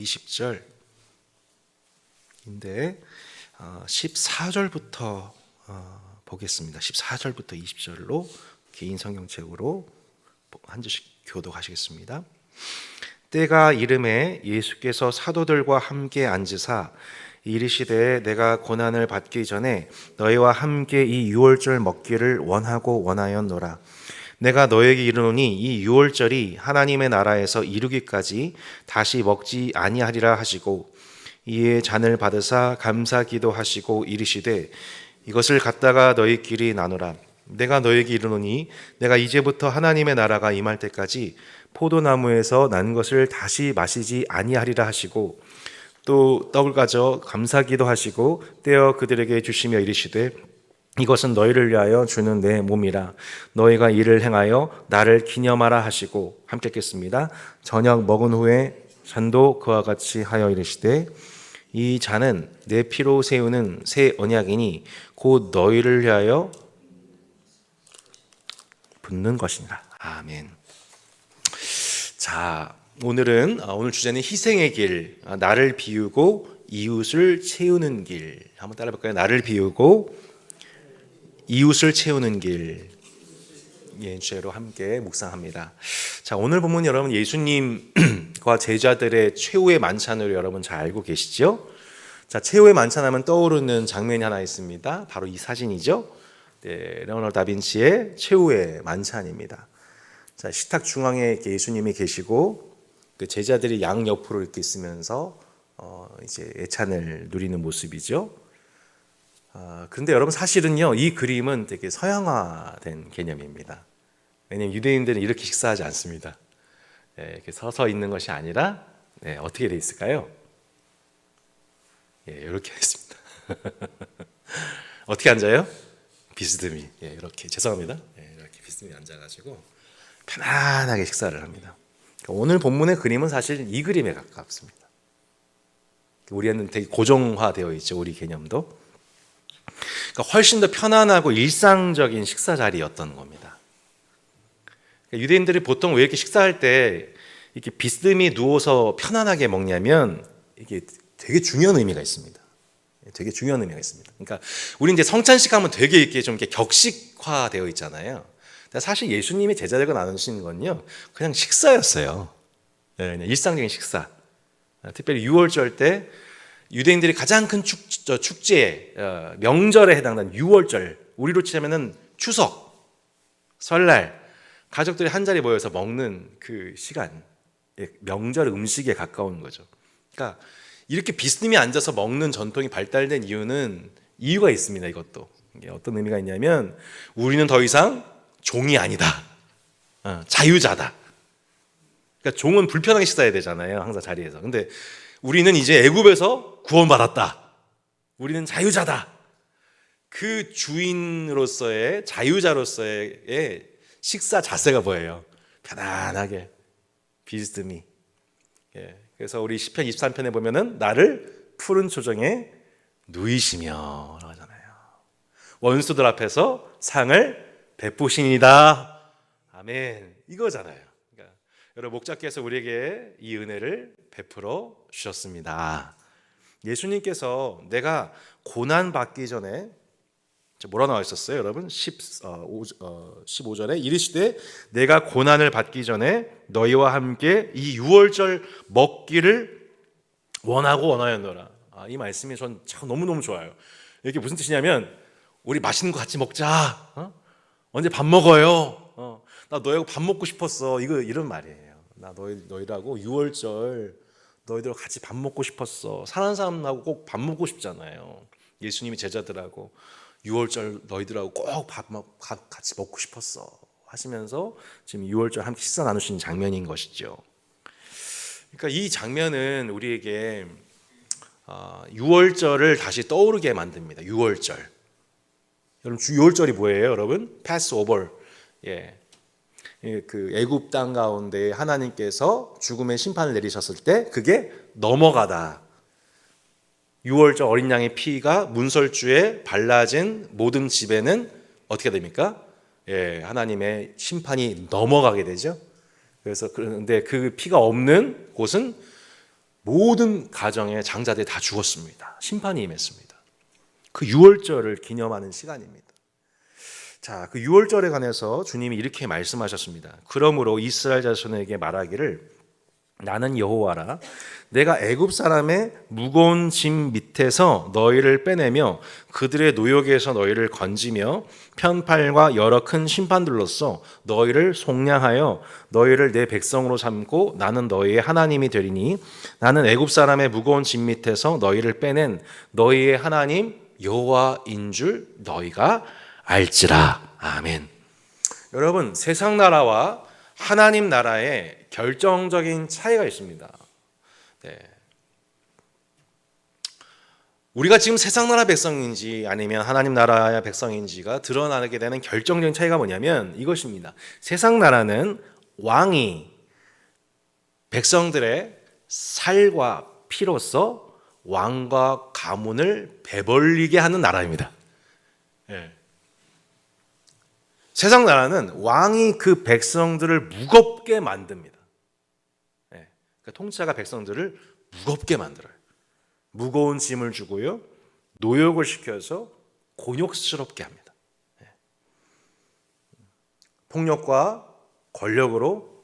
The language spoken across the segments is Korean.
20절인데 14절부터 어, 보겠습니다. 14절부터 20절로 개인 성경책으로 한 절씩 교독하시겠습니다. 때가 이름에 예수께서 사도들과 함께 앉으사 이르시되 내가 고난을 받기 전에 너희와 함께 이 유월절 먹기를 원하고 원하였노라. 내가 너에게 이르노니 이 유월절이 하나님의 나라에서 이루기까지 다시 먹지 아니하리라 하시고 이에 잔을 받으사 감사 기도하시고 이르시되 이것을 갖다가 너희끼리 나누라. 내가 너에게 이르노니 내가 이제부터 하나님의 나라가 임할 때까지 포도나무에서 난 것을 다시 마시지 아니하리라 하시고 또 떡을 가져 감사기도 하시고 떼어 그들에게 주시며 이르시되 이것은 너희를 위하여 주는 내 몸이라 너희가 이를 행하여 나를 기념하라 하시고 함께 읽겠습니다. 저녁 먹은 후에 잔도 그와 같이 하여 이르시되 이 잔은 내 피로 세우는 새 언약이니 곧 너희를 위하여 붓는 것이니라. 아멘. 자, 오늘은 아, 오늘 주제는 희생의 길, 아, 나를 비우고 이웃을 채우는 길. 한번 따라 볼까요? 나를 비우고 이웃을 채우는 길. 예, 주제로 함께 묵상합니다. 자, 오늘 본문 여러분 예수님과 제자들의 최후의 만찬으로 여러분 잘 알고 계시죠? 자, 최후의 만찬하면 떠오르는 장면이 하나 있습니다. 바로 이 사진이죠. 네, 레오나르도 다빈치의 최후의 만찬입니다. 자, 식탁 중앙에 예수님이 계시고 그 제자들이 양 옆으로 이렇게 있으면서 어, 이제 예찬을 누리는 모습이죠. 아, 그런데 여러분 사실은요 이 그림은 되게 서양화된 개념입니다. 왜냐하면 유대인들은 이렇게 식사하지 않습니다. 예, 이렇게 서서 있는 것이 아니라 네, 어떻게 돼 있을까요? 예, 이렇게 있습니다. 어떻게 앉아요? 비스듬히 예, 이렇게 죄송합니다. 예, 이렇게 비스듬히 앉아가지고 편안하게 식사를 합니다. 그러니까 오늘 본문의 그림은 사실 이 그림에 가깝습니다. 우리는 되게 고정화되어 있죠, 우리 개념도. 그러니까 훨씬 더 편안하고 일상적인 식사 자리였던 겁니다. 그러니까 유대인들이 보통 왜 이렇게 식사할 때 이렇게 비스듬히 누워서 편안하게 먹냐면 이게 되게 중요한 의미가 있습니다. 되게 중요한 의미가 있습니다. 그러니까 우리 이제 성찬식 하면 되게 이렇게 좀 이렇게 격식화되어 있잖아요. 사실 예수님의 제자들과 나누신 건요, 그냥 식사였어요. 네, 그냥 일상적인 식사. 특별히 6월절 때 유대인들이 가장 큰 축, 축제, 어, 명절에 해당하는 6월절, 우리로 치자면은 추석, 설날, 가족들이 한 자리 모여서 먹는 그 시간, 예, 명절 음식에 가까운 거죠. 그러니까 이렇게 비스님이 앉아서 먹는 전통이 발달된 이유는 이유가 있습니다. 이것도 어떤 의미가 있냐면 우리는 더 이상 종이 아니다. 어, 자유자다. 그러니까 종은 불편하게 식사해야 되잖아요. 항상 자리에서. 근데 우리는 이제 애굽에서 구원받았다. 우리는 자유자다. 그 주인으로서의 자유자로서의 식사 자세가 뭐예요? 편안하게 비스듬히. 예. 그래서 우리 시편 23편에 보면은 나를 푸른 초정에 누이시며 하잖아요. 원수들 앞에서 상을 베푸시니다. 아멘. 이거잖아요. 그러니까 여러분 목자께서 우리에게 이 은혜를 베풀어 주셨습니다. 예수님께서 내가 고난 받기 전에 뭐라 나와 있었어요, 여러분? 10, 어, 5, 어, 15 절에 이르시되 내가 고난을 받기 전에 너희와 함께 이 유월절 먹기를 원하고 원하였노라. 아, 이 말씀이 전 참 너무 너무 좋아요. 이게 무슨 뜻이냐면 우리 맛있는 거 같이 먹자. 어? 언제 밥 먹어요? 어, 나 너희하고 밥 먹고 싶었어. 이거 이런 말이에요. 나 너희 너희라고 6월절 너희들 같이 밥 먹고 싶었어. 사는 사람하고 꼭 밥 먹고 싶잖아요. 예수님이 제자들하고 6월절 너희들하고 꼭 밥 같이 먹고 싶었어. 하시면서 지금 6월절 함께 식사 나누시는 장면인 것이죠. 그러니까 이 장면은 우리에게 6월절을 어, 다시 떠오르게 만듭니다. 6월절. 여러분 주 6월절이 뭐예요, 여러분? 패스오버. 예. 예. 그 애굽 땅 가운데 하나님께서 죽음의 심판을 내리셨을 때 그게 넘어가다. 6월절 어린 양의 피가 문설주에 발라진 모든 집에는 어떻게 됩니까? 예, 하나님의 심판이 넘어가게 되죠. 그래서 그런데 그 피가 없는 곳은 모든 가정의 장자들이 다 죽었습니다. 심판이 임했습니다. 그 6월절을 기념하는 시간입니다. 자, 그 6월절에 관해서 주님이 이렇게 말씀하셨습니다. 그러므로 이스라엘 자손에게 말하기를 나는 여호와라 내가 애굽 사람의 무거운 짐 밑에서 너희를 빼내며 그들의 노역에서 너희를 건지며 편팔과 여러 큰 심판들로서 너희를 속량하여 너희를 내 백성으로 삼고 나는 너희의 하나님이 되리니 나는 애굽 사람의 무거운 짐 밑에서 너희를 빼낸 너희의 하나님 여호와인 줄 너희가 알지라 아멘. 여러분 세상 나라와 하나님 나라에 결정적인 차이가 있습니다. 네. 우리가 지금 세상 나라 백성인지 아니면 하나님 나라의 백성인지가 드러나게 되는 결정적인 차이가 뭐냐면 이것입니다. 세상 나라는 왕이 백성들의 살과 피로서 왕과 가문을 배벌리게 하는 나라입니다. 예. 세상 나라는 왕이 그 백성들을 무겁게 만듭니다. 예. 그 통치자가 백성들을 무겁게 만들어요. 무거운 짐을 주고요. 노역을 시켜서 곤욕스럽게 합니다. 예. 폭력과 권력으로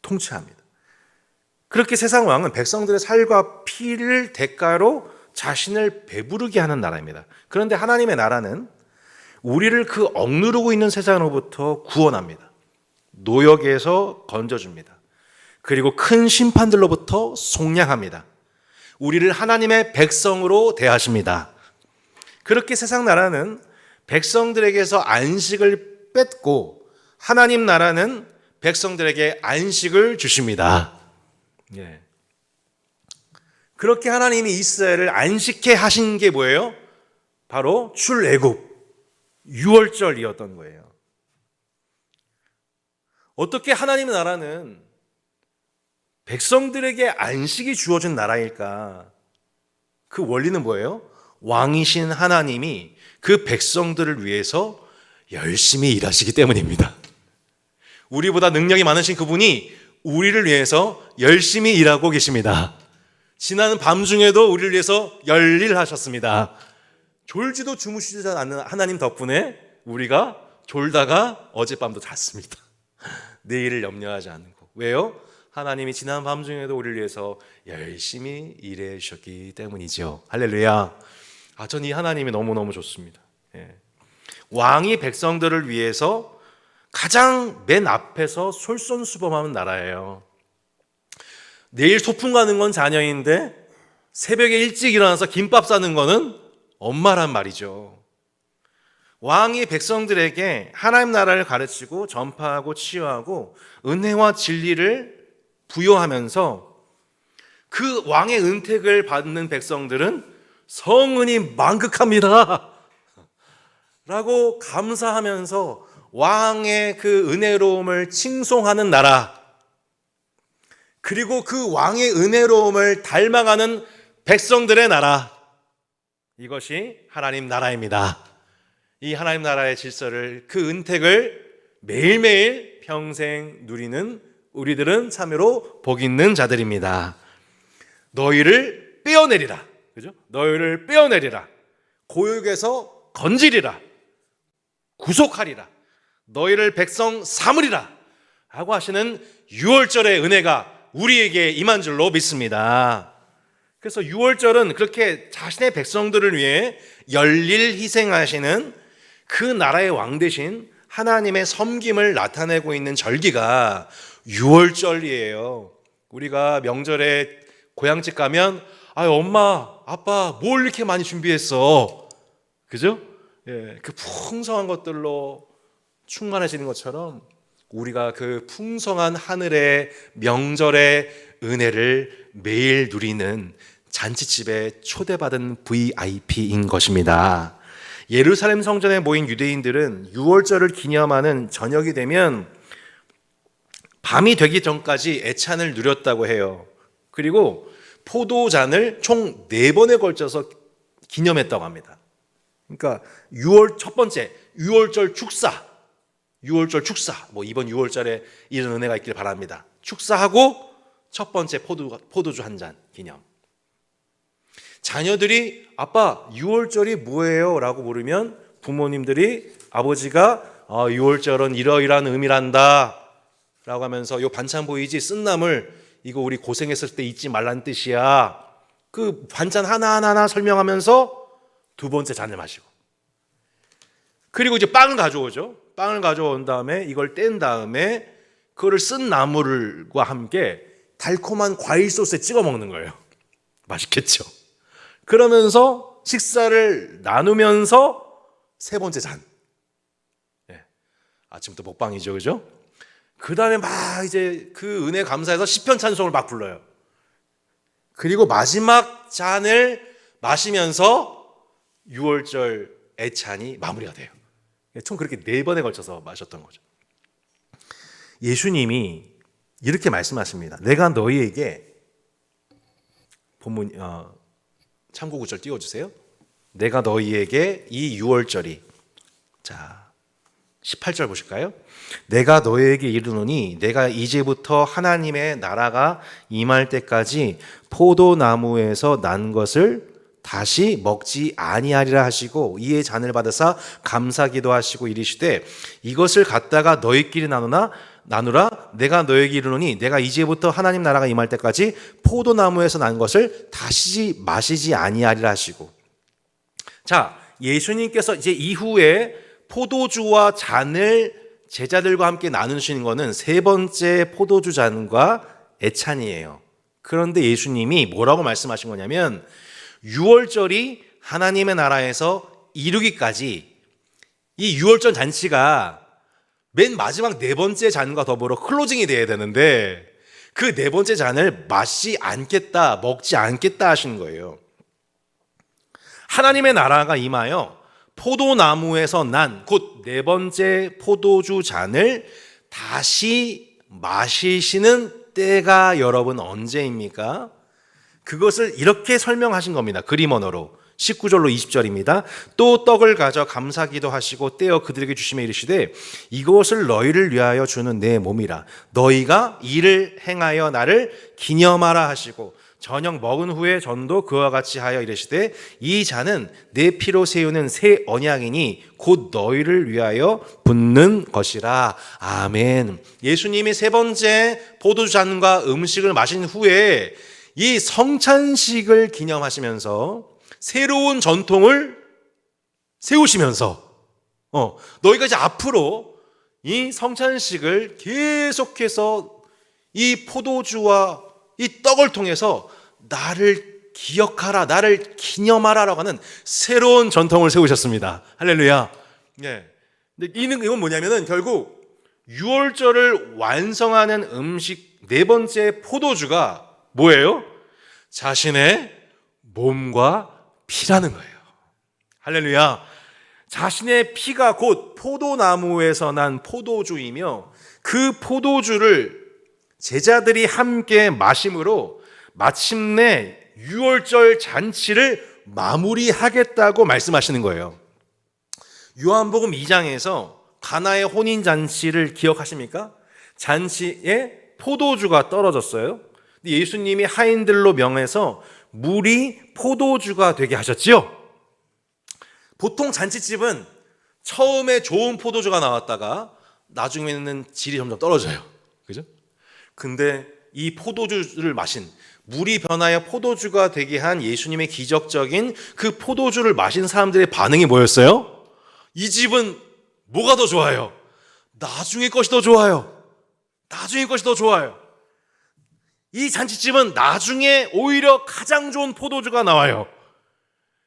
통치합니다. 그렇게 세상 왕은 백성들의 살과 피를 대가로 자신을 배부르게 하는 나라입니다. 그런데 하나님의 나라는 우리를 그 억누르고 있는 세상으로부터 구원합니다. 노역에서 건져줍니다. 그리고 큰 심판들로부터 속량합니다. 우리를 하나님의 백성으로 대하십니다. 그렇게 세상 나라는 백성들에게서 안식을 뺏고 하나님 나라는 백성들에게 안식을 주십니다. 예. 그렇게 하나님이 이스라엘을 안식해 하신 게 뭐예요? 바로 출애굽 6월절이었던 거예요. 어떻게 하나님의 나라는 백성들에게 안식이 주어진 나라일까? 그 원리는 뭐예요? 왕이신 하나님이 그 백성들을 위해서 열심히 일하시기 때문입니다. 우리보다 능력이 많으신 그분이 우리를 위해서 열심히 일하고 계십니다. 지난 밤 중에도 우리를 위해서 열일 하셨습니다. 졸지도 주무시지 않는 하나님 덕분에 우리가 졸다가 어젯밤도 잤습니다. 내일을 염려하지 않고. 왜요? 하나님이 지난 밤 중에도 우리를 위해서 열심히 일해 주셨기 때문이죠. 할렐루야. 아, 전 이 하나님이 너무너무 좋습니다. 예. 왕이 백성들을 위해서 가장 맨 앞에서 솔선수범하는 나라예요. 내일 소풍 가는 건 자녀인데 새벽에 일찍 일어나서 김밥 싸는 거는 엄마란 말이죠. 왕이 백성들에게 하나님 나라를 가르치고 전파하고 치유하고 은혜와 진리를 부여하면서 그 왕의 은택을 받는 백성들은 성은이 만극합니다. 라고 감사하면서 왕의 그 은혜로움을 칭송하는 나라. 그리고 그 왕의 은혜로움을 닮아가는 백성들의 나라. 이것이 하나님 나라입니다. 이 하나님 나라의 질서를 그 은택을 매일매일 평생 누리는 우리들은 참으로 복 있는 자들입니다. 너희를 빼어내리라. 그죠? 너희를 빼어내리라. 고육에서 건지리라. 구속하리라. 너희를 백성 삼으리라. 하고 하시는 6월절의 은혜가 우리에게 임한 줄로 믿습니다. 그래서 6월절은 그렇게 자신의 백성들을 위해 열일 희생하시는 그 나라의 왕 대신 하나님의 섬김을 나타내고 있는 절기가 6월절이에요. 우리가 명절에 고향집 가면 아 엄마 아빠 뭘 이렇게 많이 준비했어 그죠? 예, 그 풍성한 것들로 충만해지는 것처럼 우리가 그 풍성한 하늘의 명절의 은혜를 매일 누리는 잔치집에 초대받은 VIP인 것입니다. 예루살렘 성전에 모인 유대인들은 6월절을 기념하는 저녁이 되면 밤이 되기 전까지 애찬을 누렸다고 해요. 그리고 포도잔을 총네 번에 걸쳐서 기념했다고 합니다. 그러니까 6월 첫 번째 6월절 축사, 6월절 축사. 뭐 이번 6월절에 이런 은혜가 있길 바랍니다. 축사하고 첫 번째 포도, 포도주 한 잔 기념. 자녀들이 아빠 6월절이 뭐예요? 라고 물으면 부모님들이 아버지가 어, 6월절은 이러이러한 의미란다 라고 하면서 요 반찬 보이지? 쓴나물 이거 우리 고생했을 때 잊지 말라는 뜻이야. 그 반찬 하나하나 설명하면서 두 번째 잔을 마시고 그리고 이제 빵을 가져오죠. 빵을 가져온 다음에 이걸 뗀 다음에 그거를 쓴 나물과 함께 달콤한 과일 소스에 찍어 먹는 거예요. 맛있겠죠. 그러면서 식사를 나누면서 세 번째 잔. 예. 아침부터 먹방이죠, 그죠? 그 다음에 막 이제 그 은혜 감사해서 시편 찬송을 막 불러요. 그리고 마지막 잔을 마시면서 6월절 애찬이 마무리가 돼요. 총 그렇게 네 번에 걸쳐서 마셨던 거죠. 예수님이 이렇게 말씀하십니다. 내가 너희에게 본문 어, 참고 구절 띄워주세요. 내가 너희에게 이 6월절이 자 18절 보실까요? 내가 너희에게 이르노니 내가 이제부터 하나님의 나라가 임할 때까지 포도나무에서 난 것을 다시 먹지 아니하리라 하시고 이에 잔을 받으사 감사기도 하시고 이르시되 이것을 갖다가 너희끼리 나누나 나누라 내가 너에게 이르노니 내가 이제부터 하나님 나라가 임할 때까지 포도나무에서 난 것을 다시 마시지 아니하리라 하시고 자 예수님께서 이제 이후에 포도주와 잔을 제자들과 함께 나누시는 것은 세 번째 포도주 잔과 애찬이에요. 그런데 예수님이 뭐라고 말씀하신 거냐면 6월절이 하나님의 나라에서 이루기까지 이 6월절 잔치가 맨 마지막 네 번째 잔과 더불어 클로징이 돼야 되는데 그 네 번째 잔을 마시 않겠다, 먹지 않겠다 하시는 거예요. 하나님의 나라가 임하여 포도나무에서 난 곧 네 번째 포도주 잔을 다시 마시시는 때가 여러분 언제입니까? 그것을 이렇게 설명하신 겁니다. 그림 언어로. 19절로 20절입니다. 또 떡을 가져 감사기도 하시고 떼어 그들에게 주시며 이르시되 이것을 너희를 위하여 주는 내 몸이라 너희가 이를 행하여 나를 기념하라 하시고 저녁 먹은 후에 전도 그와 같이 하여 이르시되 이 잔은 내 피로 세우는 새 언약이니 곧 너희를 위하여 붓는 것이라 아멘. 예수님이 세 번째 포도주 잔과 음식을 마신 후에 이 성찬식을 기념하시면서 새로운 전통을 세우시면서 어, 너희가 이제 앞으로 이 성찬식을 계속해서 이 포도주와 이 떡을 통해서 나를 기억하라, 나를 기념하라라고 하는 새로운 전통을 세우셨습니다. 할렐루야. 예. 근데 이는 이건 뭐냐면은 결국 6월절을 완성하는 음식 네 번째 포도주가 뭐예요? 자신의 몸과 피라는 거예요. 할렐루야. 자신의 피가 곧 포도나무에서 난 포도주이며 그 포도주를 제자들이 함께 마심으로 마침내 6월절 잔치를 마무리하겠다고 말씀하시는 거예요. 요한복음 2장에서 가나의 혼인 잔치를 기억하십니까? 잔치에 포도주가 떨어졌어요. 예수님이 하인들로 명해서 물이 포도주가 되게 하셨지요. 보통 잔치집은 처음에 좋은 포도주가 나왔다가 나중에는 질이 점점 떨어져요. 그죠? 근데 이 포도주를 마신 물이 변하여 포도주가 되게 한 예수님의 기적적인 그 포도주를 마신 사람들의 반응이 뭐였어요? 이 집은 뭐가 더 좋아요? 나중에 것이 더 좋아요. 나중에 것이 더 좋아요. 이 잔치집은 나중에 오히려 가장 좋은 포도주가 나와요.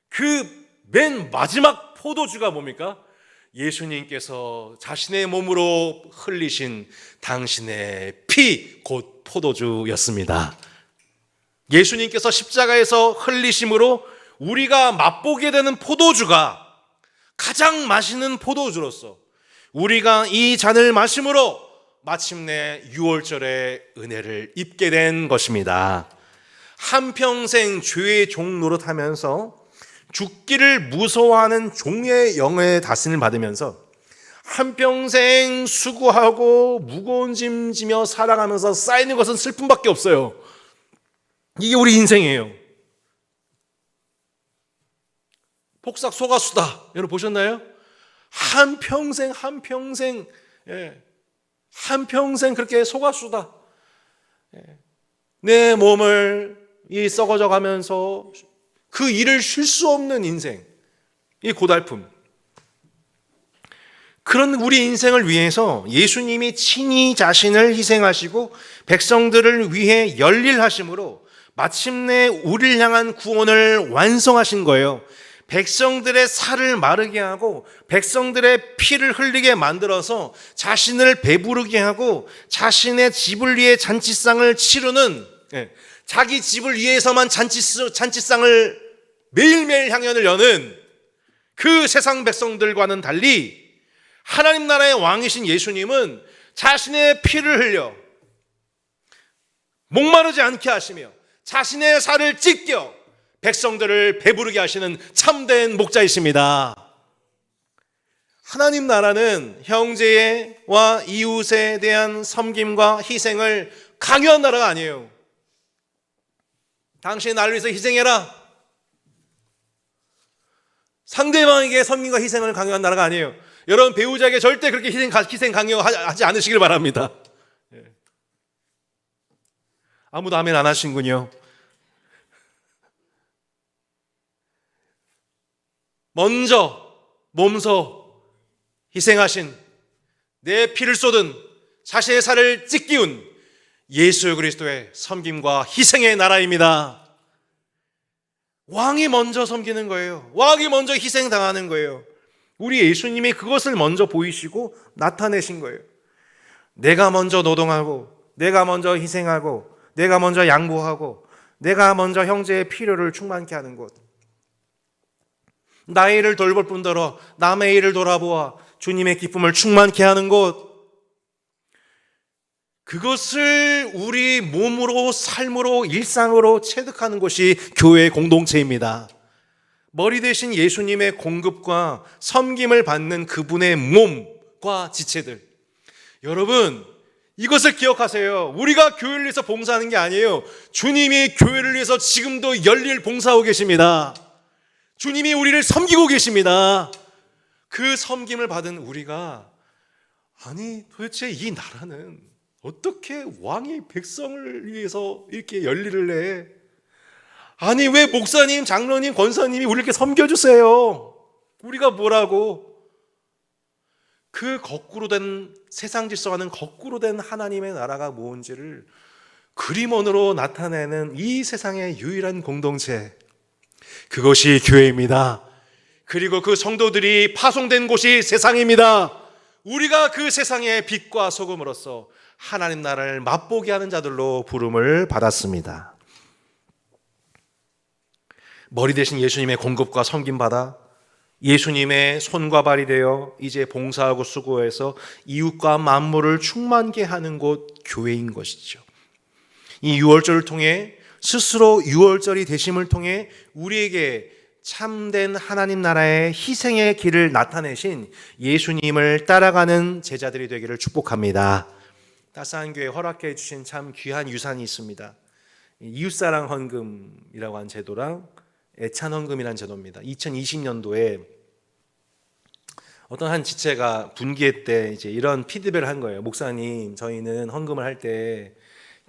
그 맨 마지막 포도주가 뭡니까? 예수님께서 자신의 몸으로 흘리신 당신의 피, 곧 포도주였습니다. 예수님께서 십자가에서 흘리심으로 우리가 맛보게 되는 포도주가 가장 맛있는 포도주로서 우리가 이 잔을 마심으로 마침내 6월절의 은혜를 입게 된 것입니다. 한평생 죄의 종 노릇하면서 죽기를 무서워하는 종의 영의 다스림을 받으면서 한평생 수고하고 무거운 짐 지며 살아가면서 쌓이는 것은 슬픔밖에 없어요. 이게 우리 인생이에요. 폭삭 소가수다. 여러분 보셨나요? 한평생 한평생 예. 한평생 그렇게 소가수다. 예. 내 몸을 이 썩어져 가면서 그 일을 쉴 수 없는 인생. 이 고달픔. 그런 우리 인생을 위해서 예수님이 친히 자신을 희생하시고 백성들을 위해 열일하심으로 마침내 우리를 향한 구원을 완성하신 거예요. 백성들의 살을 마르게 하고 백성들의 피를 흘리게 만들어서 자신을 배부르게 하고 자신의 집을 위해 잔치상을 치르는 예, 자기 집을 위해서만 잔치, 잔치상을 매일매일 향연을 여는 그 세상 백성들과는 달리 하나님 나라의 왕이신 예수님은 자신의 피를 흘려 목마르지 않게 하시며 자신의 살을 찢겨 백성들을 배부르게 하시는 참된 목자이십니다. 하나님 나라는 형제와 이웃에 대한 섬김과 희생을 강요한 나라가 아니에요. 당신 나를 위해서 희생해라. 상대방에게 섬김과 희생을 강요한 나라가 아니에요. 여러분 배우자에게 절대 그렇게 희생, 희생 강요하지 않으시길 바랍니다. 예. 아무도 아멘 안 하신군요. 먼저 몸소 희생하신 내 피를 쏟은 자신의 살을 찢기운 예수 그리스도의 섬김과 희생의 나라입니다. 왕이 먼저 섬기는 거예요. 왕이 먼저 희생당하는 거예요. 우리 예수님이 그것을 먼저 보이시고 나타내신 거예요. 내가 먼저 노동하고, 내가 먼저 희생하고, 내가 먼저 양보하고, 내가 먼저 형제의 필요를 충만케 하는 곳. 나의 일을 돌볼 뿐더러 남의 일을 돌아보아 주님의 기쁨을 충만케 하는 곳. 그것을 우리 몸으로, 삶으로, 일상으로 체득하는 것이 교회의 공동체입니다. 머리 대신 예수님의 공급과 섬김을 받는 그분의 몸과 지체들. 여러분, 이것을 기억하세요. 우리가 교회를 위해서 봉사하는 게 아니에요. 주님이 교회를 위해서 지금도 열일 봉사하고 계십니다. 주님이 우리를 섬기고 계십니다. 그 섬김을 받은 우리가 아니 도대체 이 나라는 어떻게 왕이 백성을 위해서 이렇게 열일을 해? 아니 왜 목사님, 장로님, 권사님이 우리 이렇게 섬겨주세요? 우리가 뭐라고? 그 거꾸로 된 세상 질서와는 거꾸로 된 하나님의 나라가 뭔지를 그림원으로 나타내는 이 세상의 유일한 공동체 그것이 교회입니다. 그리고 그 성도들이 파송된 곳이 세상입니다. 우리가 그 세상의 빛과 소금으로서 하나님 나라를 맛보게 하는 자들로 부름을 받았습니다. 머리 대신 예수님의 공급과 섬김 받아 예수님의 손과 발이 되어 이제 봉사하고 수고해서 이웃과 만물을 충만케 하는 곳 교회인 것이죠. 이 6월절을 통해 스스로 6월절이 되심을 통해 우리에게 참된 하나님 나라의 희생의 길을 나타내신 예수님을 따라가는 제자들이 되기를 축복합니다. 따스한 교회 허락해 주신 참 귀한 유산이 있습니다. 이웃사랑 헌금이라고 한 제도랑 애찬 헌금이라는 제도입니다. 2020년도에 어떤 한 지체가 분기회 때 이제 이런 피드백을 한 거예요. 목사님, 저희는 헌금을 할 때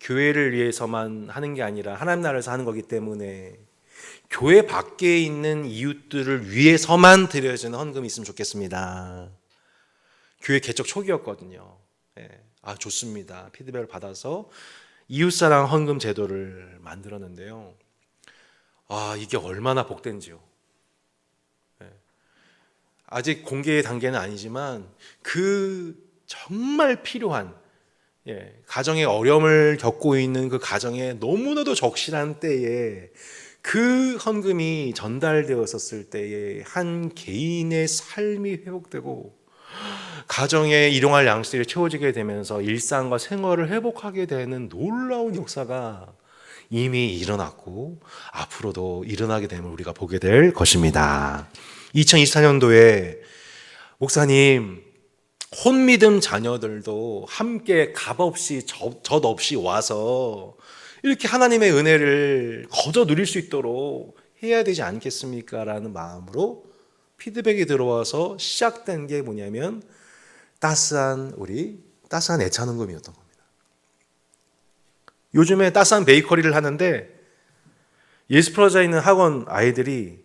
교회를 위해서만 하는 게 아니라 하나님 나라에서 하는 거기 때문에 교회 밖에 있는 이웃들을 위해서만 드려지는 헌금이 있으면 좋겠습니다. 교회 개척 초기였거든요. 예. 아 좋습니다. 피드백을 받아서 이웃사랑 헌금 제도를 만들었는데요. 아 이게 얼마나 복된지요. 예. 아직 공개 단계는 아니지만 그 정말 필요한 예, 가정의 어려움을 겪고 있는 그 가정에 너무나도 적실한 때에 그 헌금이 전달되었었을 때에 한 개인의 삶이 회복되고 가정에 일용할 양식이 채워지게 되면서 일상과 생활을 회복하게 되는 놀라운 역사가 이미 일어났고 앞으로도 일어나게 됨을 우리가 보게 될 것입니다. 2024년도에 목사님 혼믿음 자녀들도 함께 값없이 젖, 젖 없이 와서 이렇게 하나님의 은혜를 거저 누릴 수 있도록 해야 되지 않겠습니까? 라는 마음으로 피드백이 들어와서 시작된 게 뭐냐면 따스한 우리 따스한 애차능금이었던 겁니다. 요즘에 따스한 베이커리를 하는데 예스프러자에 있는 학원 아이들이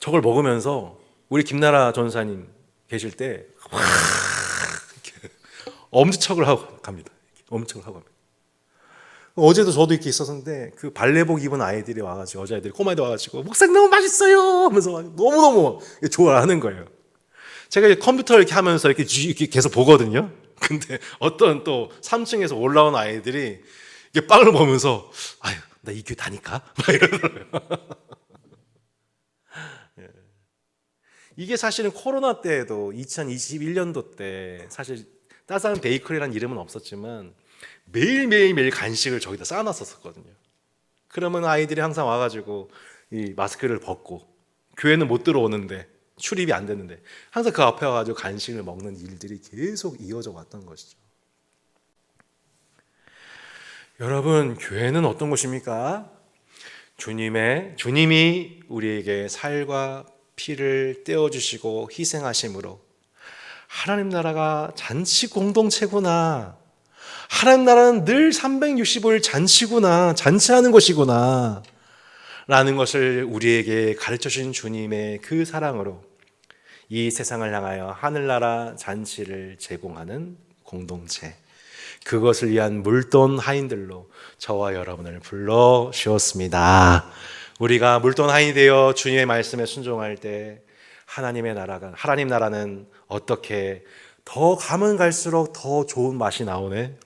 저걸 먹으면서 우리 김나라 전사님 계실 때 와, 이렇게 엄지척을 하고 갑니다. 엄지척을 하고 갑니다. 어제도 저도 이렇게 있었는데 그 발레복 입은 아이들이 와가지고 여자애들이 꼬마애들 와가지고 목사님 너무 맛있어요 하면서 막 너무 너무 좋아하는 거예요. 제가 이제 컴퓨터 이렇게 하면서 이렇게, 쥐- 이렇게 계속 보거든요. 근데 어떤 또 3층에서 올라온 아이들이 이게 빵을 보면서 아유 나 이 교회 다니까 막 이러더라고요. 예. 이게 사실은 코로나 때에도 2021년도 때 사실 따스한 베이커리라는 이름은 없었지만 매일 매일 매일 간식을 저기다 쌓아놨었거든요. 그러면 아이들이 항상 와가지고 이 마스크를 벗고 교회는 못 들어오는데 출입이 안 되는데 항상 그 앞에 와가지고 간식을 먹는 일들이 계속 이어져 왔던 것이죠. 여러분 교회는 어떤 곳입니까? 주님의 주님이 우리에게 살과 피를 떼어 주시고 희생하심으로 하나님 나라가 잔치 공동체구나. 하나님 나라는 늘 365일 잔치구나. 잔치하는 것이구나. 라는 것을 우리에게 가르쳐 주신 주님의 그 사랑으로 이 세상을 향하여 하늘나라 잔치를 제공하는 공동체. 그것을 위한 물돈 하인들로 저와 여러분을 불러 주었습니다. 우리가 물돈 하인이 되어 주님의 말씀에 순종할 때 하나님의 나라가 하나님 나라는 어떻게 더 가면 갈수록 더 좋은 맛이 나오네.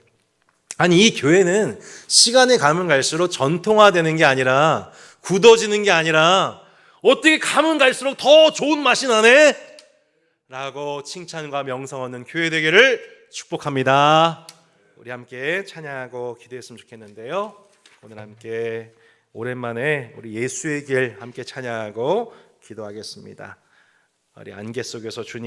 아니 이 교회는 시간에 가면 갈수록 전통화되는 게 아니라 굳어지는 게 아니라 어떻게 가면 갈수록 더 좋은 맛이 나네? 라고 칭찬과 명성 얻는 교회 되기를 축복합니다. 우리 함께 찬양하고 기도했으면 좋겠는데요. 오늘 함께 오랜만에 우리 예수의 길 함께 찬양하고 기도하겠습니다. 우리 안개 속에서 주님